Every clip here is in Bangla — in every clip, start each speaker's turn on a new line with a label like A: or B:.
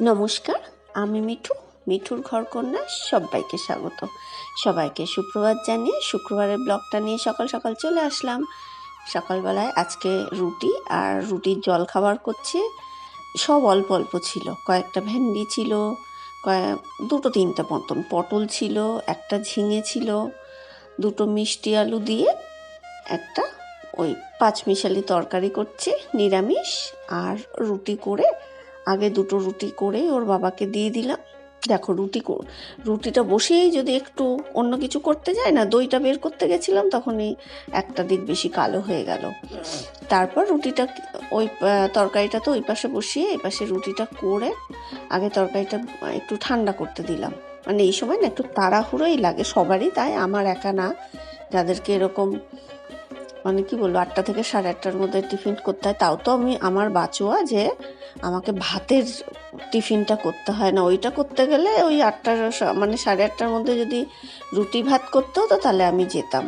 A: নমস্কার, আমি মিঠু, মিঠুর ঘর কন্যা সবাইকে স্বাগত। সবাইকে সুপ্রভাত জানিয়ে শুক্রবারের ব্লগটা নিয়ে সকাল সকাল চলে আসলাম। সকালবেলায় আজকে রুটি আর রুটির জল খাবার করছে। সব অল্প অল্প ছিল, কয়েকটা ভেন্ডি ছিল কয়েক দুটো তিনটে মতন পটল ছিল, একটা ঝিঙে ছিল, দুটো মিষ্টি আলু দিয়ে একটা ওই পাঁচমিশালি তরকারি করছে, নিরামিষ আর রুটি করে আগে দুটো রুটি করে ওর বাবাকে দিয়ে দিলাম। দেখো রুটি রুটিটা বসেই যদি একটু অন্য কিছু করতে যায় না, দইটা বের করতে গেছিলাম, তখনই একটা দিক বেশি কালো হয়ে গেল। তারপর রুটিটা ওই তরকারিটা তো ওই পাশে বসিয়ে এই পাশে রুটিটা করে আগে তরকারিটা একটু ঠান্ডা করতে দিলাম। মানে এই সময় না একটু তাড়াহুড়োই লাগে সবারই, তাই আমার একা না। যাদেরকে এরকম মানে কি বলব, আটটা থেকে সাড়ে আটটার মধ্যে টিফিন করতে হয়। তাও তো আমি, আমার বাঁচোয়া যে আমাকে ভাতের টিফিনটা করতে হয় না। ওইটা করতে গেলে ওই আটটার মানে সাড়ে আটটার মধ্যে যদি রুটি ভাত করতে হতো তাহলে আমি যেতাম।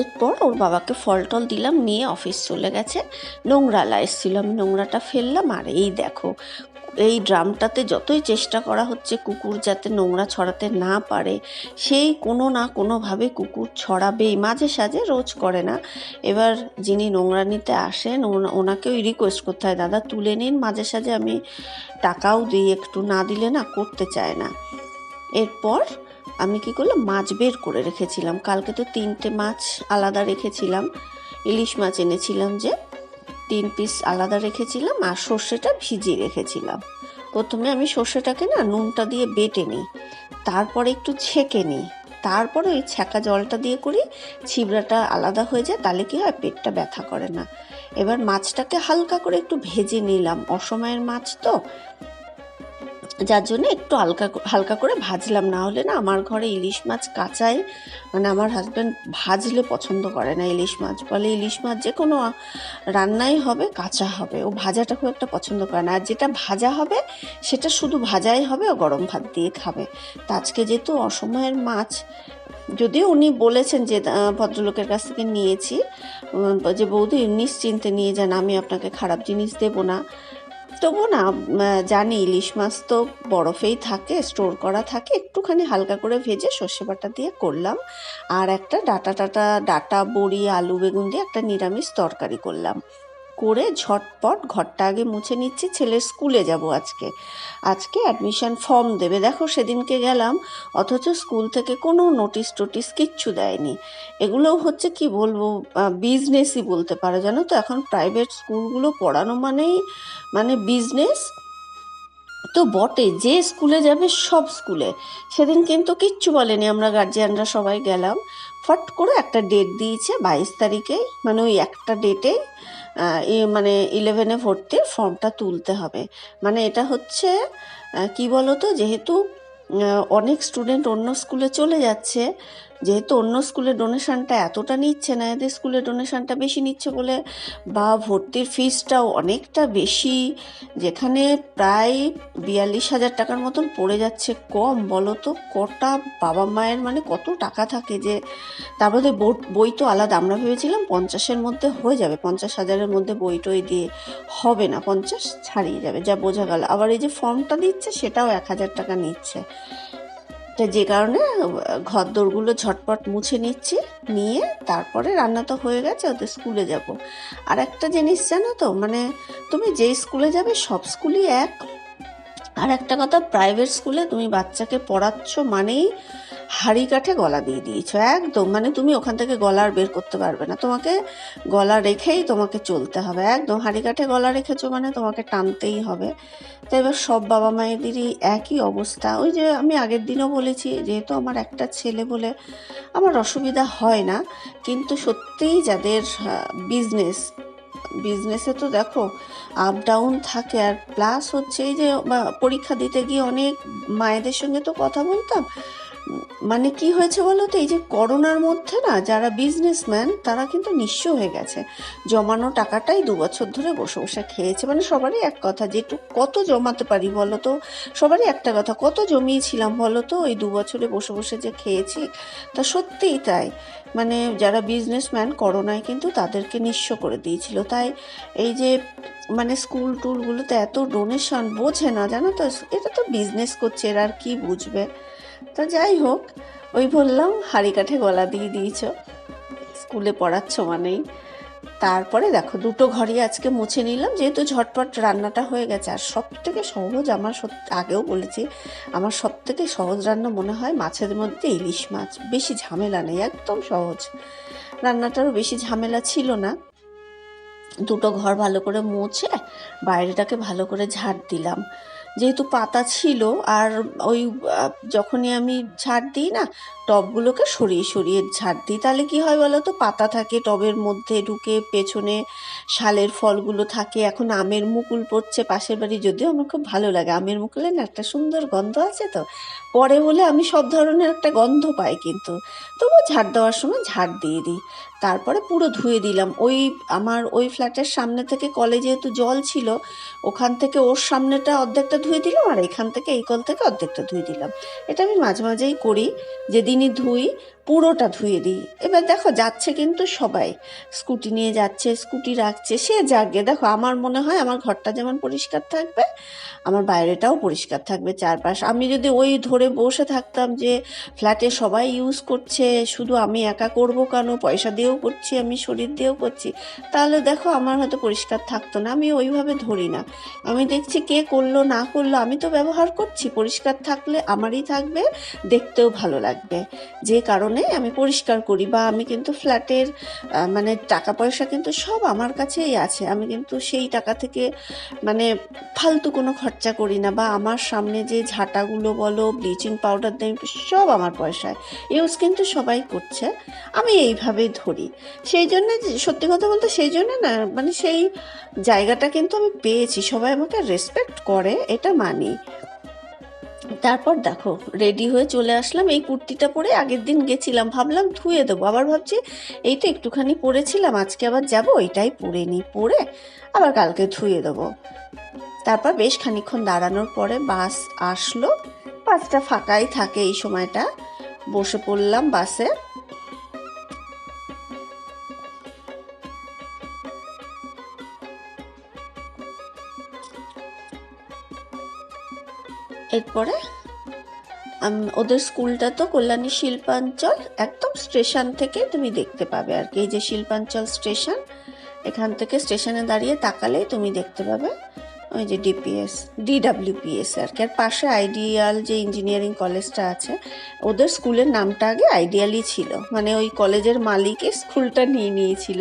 A: এরপর ওর বাবাকে ফল টল দিলাম, নিয়ে অফিস চলে গেছে। নোংরালা এসেছিল, আমি নোংরাটা ফেললাম। আর এই দেখো এই ড্রামটাতে যতই চেষ্টা করা হচ্ছে কুকুর যাতে নোংরা ছড়াতে না পারে, সেই কোনো না কোনোভাবে কুকুর ছড়াবেই। মাঝে সাঝে রোজ করে না। এবার যিনি নোংরা নিতে আসেন, ওনা- ওনাকেও রিকোয়েস্ট করতে হয়, দাদা, তুলে নিন। মাঝে সাঝে আমি টাকাও দিই, একটু না দিলে না করতে চায় না। এরপর আমি কি করলাম? মাছ বের করে রেখেছিলাম। কালকে তো তিনটে মাছ আলাদা রেখেছিলাম। ইলিশ মাছ এনেছিলাম যে তিন পিস আলাদা রেখেছিলাম আর সর্ষেটা ভিজিয়ে রেখেছিলাম। প্রথমে আমি সর্ষেটাকে না নুনটা দিয়ে বেটে নিই, তারপরে একটু ছেঁকে নিই, তারপরে ওই ছেঁকা জলটা দিয়ে করি, ছিবড়াটা আলাদা হয়ে যায়, তাহলে কী হয় পেটটা ব্যথা করে না। এবার মাছটাকে হালকা করে একটু ভেজে নিলাম, অসময়ের মাছ তো যার জন্য একটু হালকা হালকা করে ভাজলাম। না হলে না আমার ঘরে ইলিশ মাছ কাঁচাই মানে আমার হাজব্যান্ড ভাজলে পছন্দ করে না ইলিশ মাছ। বলে ইলিশ মাছ যে কোনো রান্নাই হবে, কাঁচা হবে। ও ভাজাটা খুব একটা পছন্দ করে না। আর যেটা ভাজা হবে, সেটা শুধু ভাজাই হবে, ও গরম ভাত দিয়ে খাবে। তা আজকে যেহেতু অসময়ের মাছ, যদিও উনি বলেছেন যে ভদ্রলোকের কাছ থেকে নিয়েছি যে বৌদি নিশ্চিন্তে নিয়ে যান, আমি আপনাকে খারাপ জিনিস দেবো না। তবু না জানি ইলিশ মাছ তো বরফেই থাকে, স্টোর করা থাকে, একটুখানি হালকা করে ভেজে সর্ষে বাটা দিয়ে করলাম। আর একটা ডাটা টাটা, ডাটা, বড়ি, আলু, বেগুন দিয়ে একটা নিরামিষ তরকারি করলাম। করে ঝটপট ঘরটা আগে মুছে নিচ্ছি, ছেলের স্কুলে যাব আজকে। আজকে অ্যাডমিশন ফর্ম দেবে। দেখো, সেদিনকে গেলাম, অথচ স্কুল থেকে কোনো নোটিশ টোটিস কিচ্ছু দেয়নি। এগুলো হচ্ছে কি বলব বিজনেসই বলতে পারো। জানো তো, এখন প্রাইভেট স্কুলগুলো পড়ানো মানেই মানে বিজনেস তো বটে, যে স্কুলে যাবে সব স্কুলে। সেদিন কিন্তু কিচ্ছু বলেনি। আমরা গার্জিয়ানরা সবাই গেলাম। ফট করে একটা ডেট দিয়েছে, বাইশ তারিখে মানে ওই একটা ডেটেই মানে ইলেভেনে ভর্তির ফর্মটা তুলতে হবে। মানে এটা হচ্ছে কি বলতো? যেহেতু অনেক স্টুডেন্ট অন্য স্কুলে চলে যাচ্ছে যেহেতু অন্য স্কুলে ডোনেশনটা এতটা নিচ্ছে না, এদের স্কুলে ডোনেশনটা বেশি নিচ্ছে বলে বা ভর্তির ফিসটাও অনেকটা বেশি, যেখানে প্রায় বিয়াল্লিশ হাজার টাকার মতন পড়ে যাচ্ছে কম বলো তো কটা বাবা মায়ের মানে কত টাকা থাকে যে তারপরে বোট- বই তো আলাদা। আমরা ভেবেছিলাম পঞ্চাশের মধ্যে হয়ে যাবে, পঞ্চাশ হাজারের মধ্যে বই টই দিয়ে হবে না, পঞ্চাশ ছাড়িয়ে যাবে, যা বোঝা গেল। আবার এই যে ফর্মটা দিচ্ছে সেটাও এক হাজার টাকা নিচ্ছে। যে কারণে ঘর দোরগুলো ঝটপট মুছে নিচ্ছি, নিয়ে তারপরে রান্না তো হয়ে গেছে ওদের স্কুলে যাব। আর একটা জিনিস জানো তো মানে তুমি যেই স্কুলে যাবে, সব স্কুলই এক। আর একটা কথা প্রাইভেট স্কুলে তুমি বাচ্চাকে পড়াচ্ছ মানেই হাড়ি কাঠে গলা দিয়ে দিয়েছ, একদম। মানে তুমি ওখান থেকে গলা আর বের করতে পারবে না। তোমাকে গলা রেখেই তোমাকে চলতে হবে, একদম। হাড়ি কাঠে গলা রেখেছো মানে তোমাকে টানতেই হবে। তো এবার সব বাবা মায়েদেরই একই অবস্থা। ওই যে আমি আগের দিনও বলেছি, যেহেতু আমার একটা ছেলে বলে আমার অসুবিধা হয় না, কিন্তু সত্যিই যাদের বিজনেস বিজনেসে তো দেখো আপ ডাউন থাকে। আর প্লাস হচ্ছে এই যে পরীক্ষা দিতে গিয়ে অনেক মায়েদের সঙ্গে তো কথা বলতাম। মানে কি হয়েছে বলো তো? এই যে করোনার মধ্যে না যারা বিজনেসম্যান তারা কিন্তু নিঃস্ব হয়ে গেছে। জমানো টাকাটাই দু বছর ধরে বসে বসে খেয়েছে। মানে সবারই এক কথা, যেটু কত জমাতে পারি বলো তো? সবারই একটা কথা, কত জমিয়েছিলাম বলো তো? ওই দু বছরে বসে বসে যে খেয়েছি, তা সত্যিই তাই। মানে যারা বিজনেসম্যান করোনায় কিন্তু তাদেরকে নিঃস্ব করে দিয়েছিল। তাই এই যে মানে স্কুল টুলগুলোতে এত ডোনেশন বোঝে না, জানো তো? এটা তো বিজনেস করছে, এরা আর কি বুঝবে? তা যাই হোক, ওই বললাম, হাঁড়ি কাঠে গলা দিয়ে দিয়েছ। স্কুলে পড়াচ্ছ মানেই। তারপরে দেখো, দুটো ঘরই আজকে মুছে নিলাম, যেহেতু ঝটপট রান্নাটা হয়ে গেছে। আর সব থেকে সহজ আমার সত্যি আগেও বলেছি, আমার সব থেকে সহজ রান্না মনে হয় মাছের মধ্যে ইলিশ মাছ। বেশি ঝামেলা নেই, একদম সহজ। রান্নাটারও বেশি ঝামেলা ছিল না। দুটো ঘর ভালো করে মুছে, বাইরেটাকে ভালো করে ঝাড় দিলাম। যেহেতু পাতা ছিল আর ওই যখনই আমি ঝাড় দিই না, টবগুলোকে সরিয়ে সরিয়ে ঝাড় দিই, তাহলে কি হয় বলো তো? পাতা থাকে, টবের মধ্যে ঢুকে পেছনে শালের ফলগুলো থাকে, এখন আমের মুকুল পড়ছে পাশের বাড়ি, যদিও আমার খুব ভালো লাগে। আমের মুকুলে না একটা সুন্দর গন্ধ আছে তো? পরে বলে আমি সব ধরনের একটা গন্ধ পাই কিন্তু। তবু ঝাড় দেওয়ার সময় ঝাড় দিয়ে দিই। তারপরে পুরো ধুয়ে দিলাম। ওই আমার ওই ফ্ল্যাটের সামনে থেকে কলে যেহেতু জল ছিল, ওখান থেকে ওর সামনেটা অর্ধেকটা ধুয়ে দিলাম আর এখান থেকে এই কল থেকে অর্ধেকটা ধুয়ে দিলাম। এটা আমি মাঝে মাঝেই করি, যেদিনই ধুই পুরোটা ধুয়ে দিই। এবার দেখো যাচ্ছে কিন্তু সবাই। স্কুটি নিয়ে যাচ্ছে, স্কুটি রাখছে। সে যাগে দেখো, আমার মনে হয় আমার ঘরটা যেমন পরিষ্কার থাকবে, আমার বাইরেটাও পরিষ্কার থাকবে চারপাশ। আমি যদি ওই ধরে বসে থাকতাম যে ফ্ল্যাটে সবাই ইউজ করছে, শুধু আমি একা করব কেন? পয়সা দিয়েও করছি আমি, শরীর দিয়েও করছি। তাহলে দেখো আমার হয়তো পরিষ্কার থাকতো না, আমি ওইভাবে ধরি না। আমি দেখছি কে করল, না করল, আমি তো ব্যবহার করছি। পরিষ্কার থাকলে আমারই থাকবে, দেখতেও ভালো লাগবে। যে কারণে আমি পরিষ্কার করি বা আমি কিন্তু ফ্ল্যাটের মানে টাকা পয়সা কিন্তু সব আমার কাছেই আছে। আমি কিন্তু সেই টাকা থেকে মানে ফালতু কোনো খরচা করি না বা আমার সামনে যে ঝাঁটাগুলো বলো, ব্লিচিং পাউডার দেয় সব আমার পয়সায়। ইউজ কিন্তু সবাই করছে। আমি এইভাবেই ধরি। সেই জন্য সত্যি কথা বলতে সেই জন্য না মানে সেই জায়গাটা কিন্তু আমি পেয়েছি। সবাই আমাকে রেসপেক্ট করে, এটা মানি। তারপর দেখো রেডি হয়ে চলে আসলাম। এই কুর্তিটা পরে আগের দিন গেছিলাম। ভাবলাম ধুয়ে দেবো। আবার ভাবছি, এই তো একটুখানি পরেছিলাম, আজকে আবার যাব এটাই পরে নি পরে আবার কালকে ধুয়ে দেবো। তারপর বেশ খানিক্ষণ দাঁড়ানোর পরে বাস আসলো। বাসটা ফাঁকাই থাকে এই সময়টা। বসে পড়লাম বাসে। এরপরে ওদের স্কুলটা তো কল্যাণী শিল্পাঞ্চল, একদম স্টেশন থেকে তুমি দেখতে পাবে আর কি। এই যে শিল্পাঞ্চল স্টেশন, এখান থেকে স্টেশনে দাঁড়িয়ে তাকালেই তুমি দেখতে পাবে ওই যে ডিপিএস ডিডাব্লিউপিএস আর কি। আর পাশে আইডিয়াল যে ইঞ্জিনিয়ারিং কলেজটা আছে, ওদের স্কুলের নামটা আগে আইডিয়ালই ছিল। মানে ওই কলেজের মালিকে স্কুলটা নিয়ে নিয়েছিল।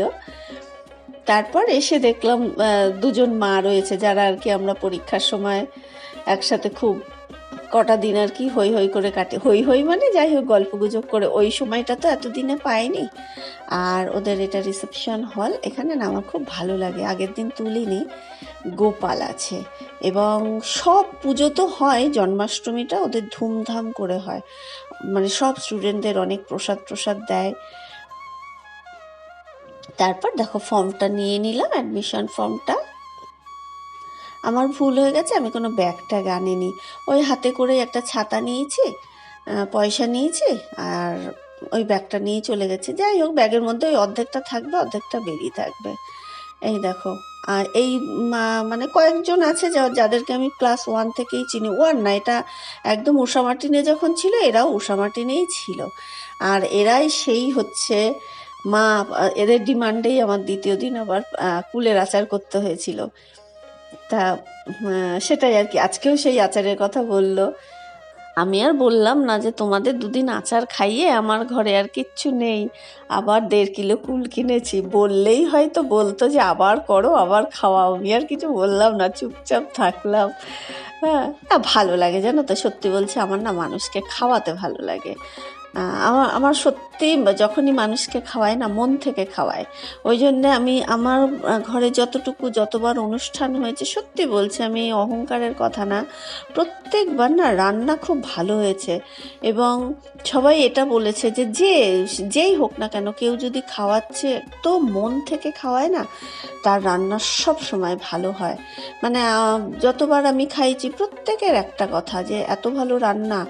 A: তারপর এসে দেখলাম দুজন মা রয়েছে যারা আর কি আমরা পরীক্ষার সময় একসাথে খুব কটা দিন আর কি হই হই করে কাটে। হই হই মানে যাই হোক, গল্প গুজব করে। ওই সময়টা তো এতদিনে পাইনি। আর ওদের এটা রিসেপশন হল এখানে না আমার খুব ভালো লাগে। আগের দিন তুলিনি, গোপাল আছে। এবং সব পুজো তো হয়, জন্মাষ্টমীটা ওদের ধুমধাম করে হয়। মানে সব স্টুডেন্টদের অনেক প্রসাদ প্রসাদ দেয়। তারপর দেখো ফর্মটা নিয়ে নিলাম অ্যাডমিশন ফর্মটা আমার ভুল হয়ে গেছে, আমি কোনো ব্যাগ ট্যাগ আনিনি। ওই হাতে করে একটা ছাতা নিয়েছি পয়সা নিয়েছি আর ওই ব্যাগটা নিয়ে চলে গেছে। যাই হোক, ব্যাগের মধ্যে ওই অর্ধেকটা থাকবে, অর্ধেকটা বেরিয়ে থাকবে। এই দেখো, আর এই মানে কয়েকজন আছে যাদেরকে আমি ক্লাস ওয়ান থেকেই চিনি। ওয়ান না, এটা একদম উষা মার্টিনে যখন ছিল, এরাও উষা মার্টিনেই ছিল। আর এরাই সেই হচ্ছে মা, এদের ডিমান্ডেই আমার দ্বিতীয় দিন আবার কুলের আচার করতে হয়েছিল। তা সেটাই আর কি। আজকেও সেই আচারের কথা বলল। আমি আর বললাম না যে তোমাদের দুদিন আচার খাইয়ে আমার ঘরে আর কিচ্ছু নেই। আবার দেড় কিলো কুল কিনেছি। বললেই হয়তো বলতো যে আবার করো, আবার খাওয়াও। আমি আর কিছু বললাম না, চুপচাপ থাকলাম। হ্যাঁ ভালো লাগে জানো তো? সত্যি বলছি, আমার না মানুষকে খাওয়াতে ভালো লাগে। আমার আমার সত্যি যখনই মানুষকে খাওয়ায় না, মন থেকে খাওয়ায়। ওই জন্যে আমি আমার ঘরে যতটুকু যতবার অনুষ্ঠান হয়েছে, সত্যি বলছি আমি অহংকারের কথা না, প্রত্যেকবার না রান্না খুব ভালো হয়েছে। এবং সবাই এটা বলেছে যে যে, যেই হোক না কেন, কেউ যদি খাওয়াচ্ছে, তো মন থেকে খাওয়ায় না, তার রান্না সব সময় ভালো হয়। মানে যতবার আমি খাইছি, প্রত্যেকের একটা কথা যে, এত ভালো রান্না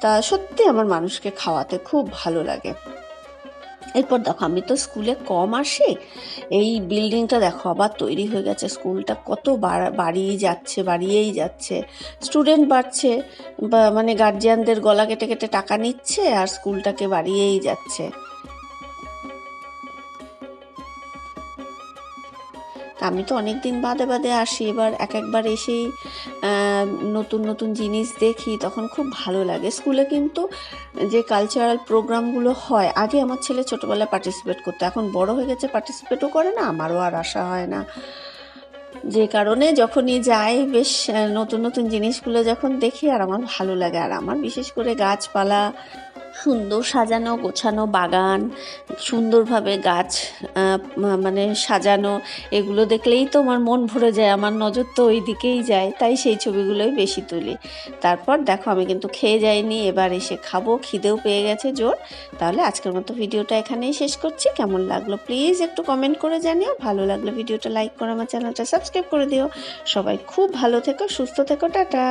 A: তা সত্যি আমার মানুষকে খাওয়াতে খুব ভালো লাগে। এরপর দেখো, আমি তো স্কুলে কম আসি। এই বিল্ডিংটা দেখো, আবার তৈরি হয়ে গেছে। স্কুলটা কত বাড়া- বাড়িয়ে যাচ্ছে, বাড়িয়েই যাচ্ছে। স্টুডেন্ট বাড়ছে মানে গার্জিয়ানদের গলা কেটে কেটে টাকা নিচ্ছে, আর স্কুলটাকে বাড়িয়েই যাচ্ছে। আমি তো অনেক দিন বাদে বাদে আসি, এবার এক একবার এসেই নতুন নতুন জিনিস দেখি, তখন খুব ভালো লাগে। স্কুলে কিন্তু যে কালচারাল প্রোগ্রামগুলো হয়, আগে আমার ছেলে ছোটোবেলায় পার্টিসিপেট করতো, এখন বড় হয়ে গেছে পার্টিসিপেটও করে না, আমারও আর আসা হয় না। যে কারণে যখনই যাই, বেশ নতুন নতুন জিনিসগুলো যখন দেখি, আর আমার ভালো লাগে। আর আমার বিশেষ করে গাছপালা সুন্দর সাজানো গোছানো বাগান, সুন্দরভাবে গাছ মানে সাজানো, এগুলো দেখলেই তো আমার মন ভরে যায়, আমার নজর তো ওই দিকেই যায়, তাই সেই ছবিগুলোই বেশি তুলি। তারপর দেখো আমি কিন্তু খেয়ে যাইনি, এবার এসে খাব, খিদেও পেয়ে গেছে জোর। তাহলে আজকের মতো ভিডিওটা এখানেই শেষ করছি। কেমন লাগল প্লিজ একটু কমেন্ট করে জানিও। ভালো লাগলে ভিডিওটা লাইক করে আমার চ্যানেলটা সাবস্ক্রাইব করে দিও। সবাই খুব ভালো থেকো, সুস্থ থেকো, টাটা।